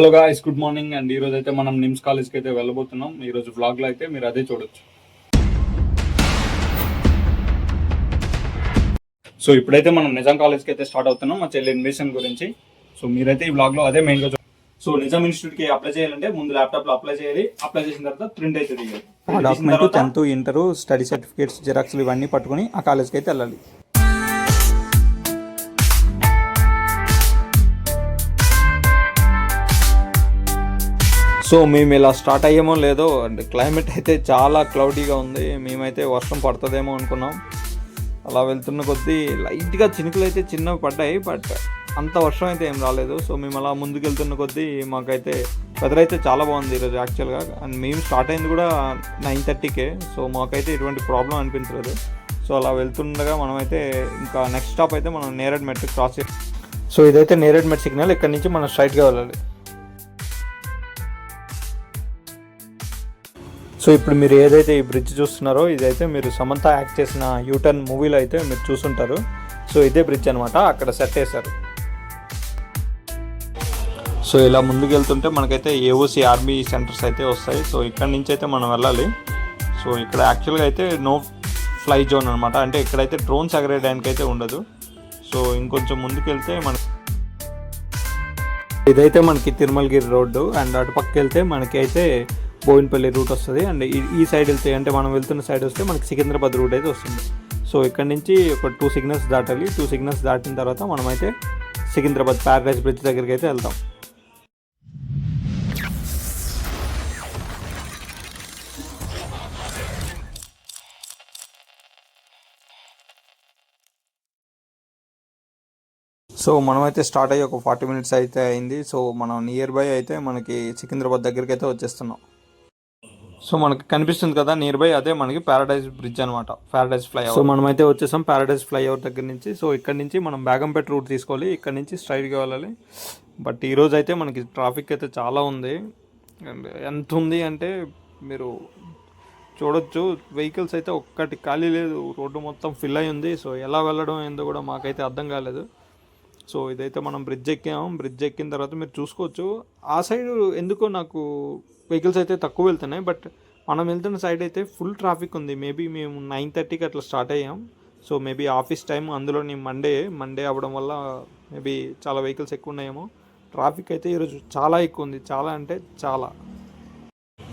Hello guys good morning and ఈ రోజు అయితే మనం నిమ్స్ కాలేజ్కి అయితే వెళ్ళబోతున్నాం. ఈ రోజు vlog లో అయితే మీరు అదే చూడొచ్చు. సో ఇప్పుడైతే మనం నిజాం కాలేజ్కి అయితే స్టార్ట్ అవుతున్నాం మా చెల్లి ఇన్వేషన్ గురించి. సో మీరైతే ఈ vlog లో అదే మెయిన్గా సో నిజాం ఇన్స్టిట్యూట్కి అప్లై చేయాలంటే ముందు ల్యాప్టాప్లో అప్లై చేయాలి. అప్లై చేసిన తర్వాత ప్రింట్ అయితే తీయాలి. ఆ document tenth inter study certificates జిరాక్స్లు ఇవన్నీ పట్టుకుని ఆ కాలేజ్కి అయితే వెళ్ళాలి. సో మేము ఇలా స్టార్ట్ అయ్యామో లేదో అండ్ క్లైమేట్ అయితే చాలా క్లౌడీగా ఉంది. మేమైతే వర్షం పడుతుందేమో అనుకున్నాం. అలా వెళ్తున్న కొద్దీ లైట్గా చినుకులు అయితే చిన్నవి పడ్డాయి బట్ అంత వర్షం అయితే ఏం రాలేదు. సో మేము అలా ముందుకు వెళ్తున్న కొద్దీ మాకైతే వెదర్ అయితే చాలా బాగుంది ఈరోజు యాక్చువల్గా అండ్ మేము స్టార్ట్ అయింది కూడా నైన్ థర్టీకే సో మాకైతే ఎటువంటి ప్రాబ్లం అనిపించలేదు. సో అలా వెళ్తుండగా మనమైతే ఇంకా నెక్స్ట్ స్టాప్ అయితే మనం నేరేడ్ మెట్ క్రాస్ చేస్తాం సో ఇదైతే నేరేడ్ మెట్ సిగ్నల్. ఇక్కడ నుంచి మనం స్ట్రైట్గా వెళ్ళాలి. సో ఇప్పుడు మీరు ఏదైతే ఈ బ్రిడ్జ్ చూస్తున్నారో ఇదైతే మీరు సమంత యాక్ట్ చేసిన యూటర్న్ మూవీలో అయితే మీరు చూసుంటారు. సో ఇదే బ్రిడ్జ్ అనమాట అక్కడ సెట్ చేశారు. సో ఇలా ముందుకు వెళ్తుంటే మనకైతే ఏఓసి ఆర్మీ సెంటర్స్ అయితే వస్తాయి. సో ఇక్కడ నుంచి అయితే మనం వెళ్ళాలి. సో ఇక్కడ యాక్చువల్గా అయితే నో ఫ్లై జోన్ అనమాట అంటే ఇక్కడైతే డ్రోన్స్ ఎగరేయడానికి అయితే ఉండదు. సో ఇంకొంచెం ముందుకెళ్తే మన ఇదైతే మనకి తిరుమలగిరి రోడ్డు అండ్ అటు పక్క వెళ్తే మనకి అయితే బోయినపల్లి రూట్ వస్తుంది. అండ్ ఈ- ఈ సైడ్ వెళ్తే అంటే మనం వెళ్తున్న సైడ్ వస్తే మనకి సికింద్రాబాద్ రూట్ అయితే వస్తుంది. సో ఇక్కడ నుంచి ఒక టూ సిగ్నల్స్ దాటాలి. టూ సిగ్నల్స్ దాటిన తర్వాత మనమైతే సికింద్రాబాద్ ప్యారడైజ్ బ్రిడ్జ్ దగ్గరికి అయితే వెళ్తాం. సో మనమైతే స్టార్ట్ అయ్యి ఒక ఫార్టీ మినిట్స్ అయితే అయింది. సో మనం నియర్ బై అయితే మనకి సికింద్రాబాద్ దగ్గరికి అయితే వచ్చేస్తున్నాం. సో మనకి కనిపిస్తుంది కదా నియర్ బై అదే మనకి పారాడైజ్ బ్రిడ్జ్ అనమాట పారాడైజ్ ఫ్లై సో మనమైతే వచ్చేసాం పారాడైజ్ ఫ్లైఓవర్ దగ్గర నుంచి. సో ఇక్కడ నుంచి మనం బేగంపేట రూట్ తీసుకోవాలి. ఇక్కడ నుంచి స్ట్రైట్గా వెళ్ళాలి. బట్ ఈరోజు అయితే మనకి ట్రాఫిక్ అయితే చాలా ఉంది. అండ్ ఎంత ఉంది అంటే మీరు చూడొచ్చు. వెహికల్స్ అయితే ఒక్కటి ఖాళీ లేదు. రోడ్డు మొత్తం ఫిల్ అయి ఉంది. సో ఎలా వెళ్ళడం ఏందో కూడా మాకైతే అర్థం కాలేదు. సో ఇదైతే మనం బ్రిడ్జ్ ఎక్కాం. బ్రిడ్జ్ ఎక్కిన తర్వాత మీరు చూసుకోవచ్చు. ఆ సైడ్ ఎందుకో నాకు వెహికల్స్ అయితే తక్కువ వెళ్తున్నాయి బట్ మనం వెళ్తున్న సైడ్ అయితే ఫుల్ ట్రాఫిక్ ఉంది. మేబీ మేము నైన్ థర్టీకి అట్లా స్టార్ట్ అయ్యాం. సో మేబీ ఆఫీస్ టైం అందులోని మండే మండే అవ్వడం వల్ల మేబీ చాలా వెహికల్స్ ఎక్కువ ఉన్నాయేమో. ట్రాఫిక్ అయితే ఈరోజు చాలా ఎక్కువ ఉంది. చాలా అంటే చాలా.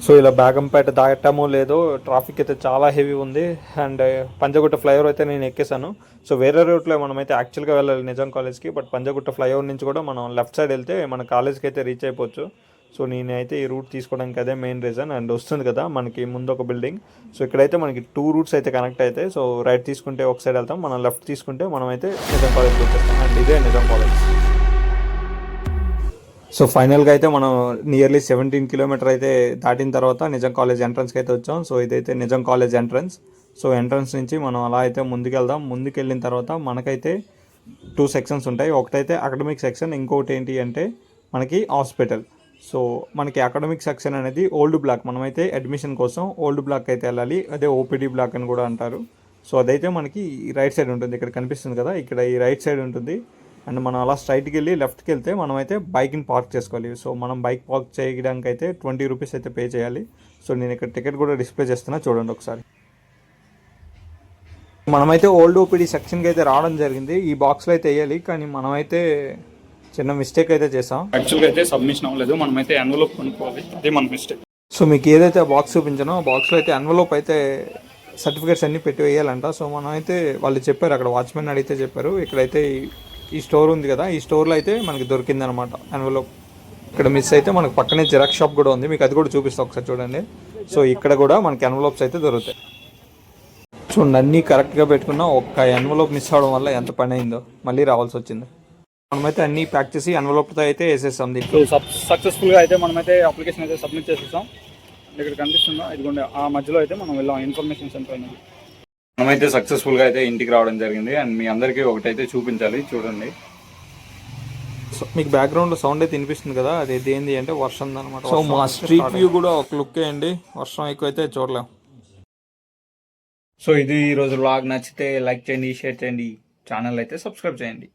సో ఇలా బేగంపేట దాటమో లేదో ట్రాఫిక్ అయితే చాలా హెవీ ఉంది. అండ్ పంజగుట్ట ఫ్లైఓవర్ అయితే నేను ఎక్కేసాను సో వేరే రూట్లో మనమైతే యాక్చువల్గా వెళ్ళాలి నిజాం కాలేజ్కి బట్ పంజగుట్ట ఫ్లైఓవర్ నుంచి కూడా మనం లెఫ్ట్ సైడ్ వెళ్తే మన కాలేజ్కి అయితే రీచ్ అయిపోవచ్చు. సో నేనైతే ఈ రూట్ తీసుకోవడానికి అదే మెయిన్ రీజన్ అండ్ వస్తుంది కదా మనకి ముందు ఒక బిల్డింగ్ సో ఇక్కడైతే మనకి టూ రూట్స్ అయితే కనెక్ట్ అవుతాయి సో రైట్ తీసుకుంటే ఒక సైడ్ వెళ్తాం మనం లెఫ్ట్ తీసుకుంటే మనమైతే నిజాం కాలేజ్కి వచ్చేస్తాం. అండ్ ఇదే నిజాం కాలేజ్ సో ఫైనల్గా అయితే మనం నియర్లీ సెవెంటీన్ కిలోమీటర్ అయితే దాటిన తర్వాత నిజాం కాలేజ్ ఎంట్రన్స్కి అయితే వచ్చాం. సో ఇదైతే Nizam college entrance so entrance నుంచి మనం అలా అయితే ముందుకెళ్దాం. ముందుకెళ్ళిన తర్వాత మనకైతే టూ సెక్షన్స్ ఉంటాయి. ఒకటైతే అకాడమిక్ సెక్షన్ ఇంకోటి ఏంటి అంటే మనకి హాస్పిటల్ సో మనకి అకాడమిక్ సెక్షన్ అనేది ఓల్డ్ బ్లాక్ మనమైతే అడ్మిషన్ కోసం ఓల్డ్ బ్లాక్ అయితే వెళ్ళాలి. అదే ఓపీడీ బ్లాక్ అని కూడా అంటారు. సో అదైతే మనకి రైట్ సైడ్ ఉంటుంది. ఇక్కడ కనిపిస్తుంది కదా? ఇక్కడ ఈ రైట్ సైడ్ ఉంటుంది. అండ్ మనం అలా స్ట్రైట్కి వెళ్ళి లెఫ్ట్కి వెళ్తే మనం అయితే బైక్ని పార్క్ చేసుకోవాలి. సో మనం బైక్ పార్క్ చేయడానికి అయితే ట్వంటీ రూపీస్ అయితే పే చేయాలి. సో నేను ఇక్కడ టికెట్ కూడా డిస్ప్లే చేస్తున్నా. చూడండి ఒకసారి. మనమైతే ఓల్డ్ ఓపీడీ సెక్షన్కి అయితే రావడం జరిగింది. ఈ బాక్స్లో అయితే వేయాలి. కానీ మనమైతే చిన్న మిస్టేక్ అయితే చేసాం యాక్చువల్గా అయితే సబ్మిషన్ అవ్వలేదు. మనమైతే ఎన్వలప్ కొనుక్కోవాలి. అదే మన మిస్టేక్ సో మీకు ఏదైతే బాక్స్ చూపించానో ఆ బాక్స్లో అయితే ఎన్వలోప్ అయితే సర్టిఫికేట్స్ అన్నీ పెట్టి వేయాలంట. సో మనం అయితే వాళ్ళు చెప్పారు అక్కడ వాచ్మెన్ అడిగితే చెప్పారు. ఇక్కడైతే ఈ- ఈ స్టోర్ ఉంది కదా ఈ స్టోర్లో అయితే మనకి దొరికింది అనమాట ఎన్వలోప్ ఇక్కడ మిస్ అయితే మనకు పక్కనే జిరాక్స్ షాప్ కూడా ఉంది. మీకు అది కూడా చూపిస్తాం ఒకసారి చూడండి. సో ఇక్కడ కూడా మనకి ఎన్వలోప్స్ అయితే దొరుకుతాయి. చూడండి అన్నీ కరెక్ట్గా పెట్టుకున్నా ఒక్క ఎన్వలోప్ మిస్ అవడం వల్ల ఎంత పని అయిందో. మళ్ళీ రావాల్సి వచ్చింది. మనమైతే అన్నీ ప్యాక్ చేసి ఎన్వలోప్తో అయితే వేసేస్తాం దీంట్లో. సక్సెస్ఫుల్గా అయితే మనమైతే అప్లికేషన్ అయితే సబ్మిట్ చేసేసాం ఇక్కడ కనిపిస్తుందా? ఇదిగోండి ఆ మధ్యలో అయితే మనం వెళ్ళాం ఇన్ఫర్మేషన్ సెంటర్ అనేది. మనమైతే సక్సెస్ఫుల్గా అయితే ఇంటికి రావడం జరిగింది. అండ్ మీ అందరికీ ఒకటైతే చూపించాలి చూడండి. సో మీకు బ్యాక్గ్రౌండ్లో సౌండ్ అయితే వినిపిస్తుంది కదా? అది ఏంది అంటే వర్షం అనమాట సో మా స్ట్రీట్ వ్యూ కూడా ఒక లుక్ వేయండి వర్షం ఎక్కువ అయితే చూడలేం. సో ఇది ఈరోజు వ్లాగ్ నచ్చితే లైక్ చేయండి షేర్ చేయండి. ఛానల్ అయితే సబ్స్క్రైబ్ చేయండి.